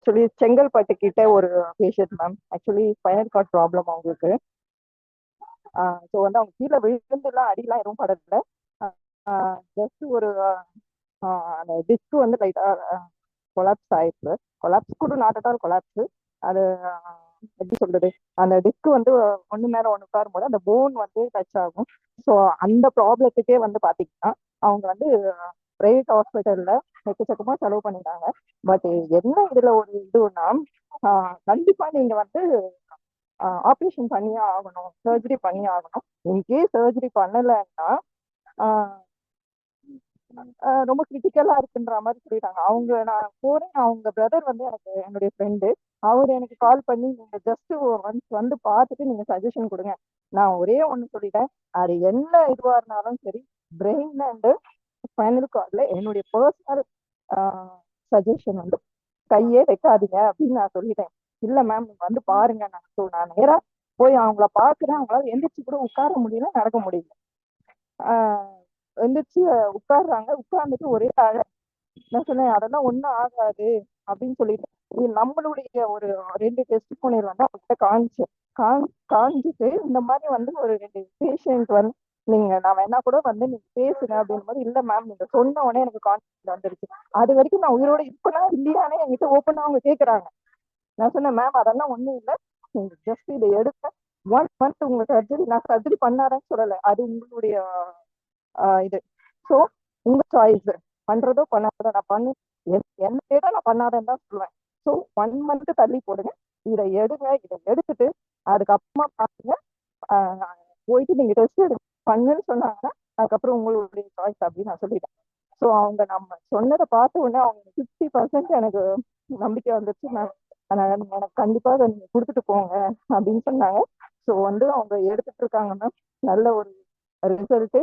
Actually Chengalpattu கிட்ட ஒரு patient ma'am actually spinal cord problem அவங்களுக்கு. ஸோ வந்து அவங்க கீழே விழுந்துலாம் அடிலாம் எதுவும் படல. ஜஸ்ட் ஒரு அந்த டிஸ்க் வந்து லைட்டாக கொலாப்ஸ் ஆயிருக்கு கொலாப்ஸ் கூட நாட் அட் ஆல் கொலாப்ஸ் அது எப்படி சொல்றது? அந்த டிஸ்க் வந்து ஒன்று மேலே ஒன்று உட்காரும் போது அந்த போன் வந்து டச் ஆகும். ஸோ அந்த ப்ராப்ளத்துக்கே வந்து பாத்தீங்கன்னா அவங்க வந்து பிரைவேட் ஹாஸ்பிட்டலில் எக்கச்சக்கமா செலவு பண்ணிட்டாங்க. பட் என்ன இதில் ஒரு இதுனா கண்டிப்பாக நீங்கள் வந்து ஆப்ரேஷன் பண்ணியே ஆகணும் சர்ஜரி பண்ணியே ஆகணும். இன்கேஸ் சர்ஜரி பண்ணலைன்னா ரொம்ப கிரிட்டிக்கலா இருக்குன்ற மாதிரி சொல்லிட்டாங்க. அவங்க நான் போறேன். அவங்க பிரதர் வந்து எனக்கு என்னுடைய ஃப்ரெண்டு அவர் எனக்கு கால் பண்ணி நீங்க ஜஸ்ட் ஒன்ஸ் வந்து பார்த்துட்டு நீங்க சஜஷன் கொடுங்க. நான் ஒரே ஒன்று சொல்லிட்டேன். அது என்ன இதுவா இருந்தாலும் சரி பிரெயின் அண்டு ஃபைனல் கார்டில் என்னுடைய பர்சனல் சஜஷன் வந்து கையே வைக்காதீங்க அப்படின்னு நான் சொல்லிட்டேன். இல்லை மேம் நீங்கள் வந்து பாருங்க. நான் ஸோ நான் நேராக போய் அவங்கள பார்க்குறேன். அவங்களால எந்திரிச்சு கூட உட்கார முடியல நடக்க முடியல. எந்திரிச்சு உட்காடுறாங்க உட்கார்ந்துட்டு ஒரே அழ நான் சொன்னேன் அதெல்லாம் ஒன்றும் ஆகாது. அப்படின்னு சொல்லிட்டு நம்மளுடைய ஒரு ரெண்டு டெஸ்ட் போனில் வந்து அவங்ககிட்ட காமிச்சு காம் காமிச்சிட்டு இந்த மாதிரி வந்து ஒரு ரெண்டு பேஷண்ட் வந்து நீங்க நான் வேணா கூட வந்து நீங்க பேசுங்க அப்படின்னு போது இல்ல மேம் நீங்க சொன்ன உடனே எனக்கு கான்ஃபிடன்ட் வந்துருச்சு. அது வரைக்கும் நான் உயிரோட இருக்கனா இல்லையானே என்கிட்ட ஓப்பனா அவங்க கேக்குறாங்க. நான் சொன்னேன் மேம் அதெல்லாம் ஒண்ணும் இல்லை. நீங்க ஜஸ்ட் இதை எடுக்க ஒன் மந்த் உங்க சர்ஜரி நான் சர்ஜரி பண்ணாரேன்னு சொல்லலை. அது உங்களுடைய இது. ஸோ உங்க சாய்ஸ் பண்றதோ பண்ணாதோ நான் பண்ணு. என்ன கேட்டால் நான் பண்ணாதேன்னு தான் சொல்லுவேன். ஸோ ஒன் மந்த் தள்ளி போடுங்க. இதை எடுங்க. இதை எடுத்துட்டு அதுக்கப்புறமா பாருங்க. போயிட்டு நீங்க டெஸ்ட் எடுங்க. பண்ணுன்னு சொன்னாங்கன்னா அதுக்கப்புறம் உங்களுடைய சாய்ஸ் அப்படின்னு நான் சொல்லிட்டேன். ஸோ அவங்க நம்ம சொன்னதை பார்த்த உடனே அவங்க ஃபிஃப்டி பர்சன்ட் எனக்கு நம்பிக்கை வந்துருச்சு நான் எனக்கு கண்டிப்பாக நீங்க கொடுத்துட்டு போங்க அப்படின்னு சொன்னாங்க. ஸோ வந்து அவங்க எடுத்துட்டு இருக்காங்க மேம் நல்ல ஒரு ரிசல்ட்டு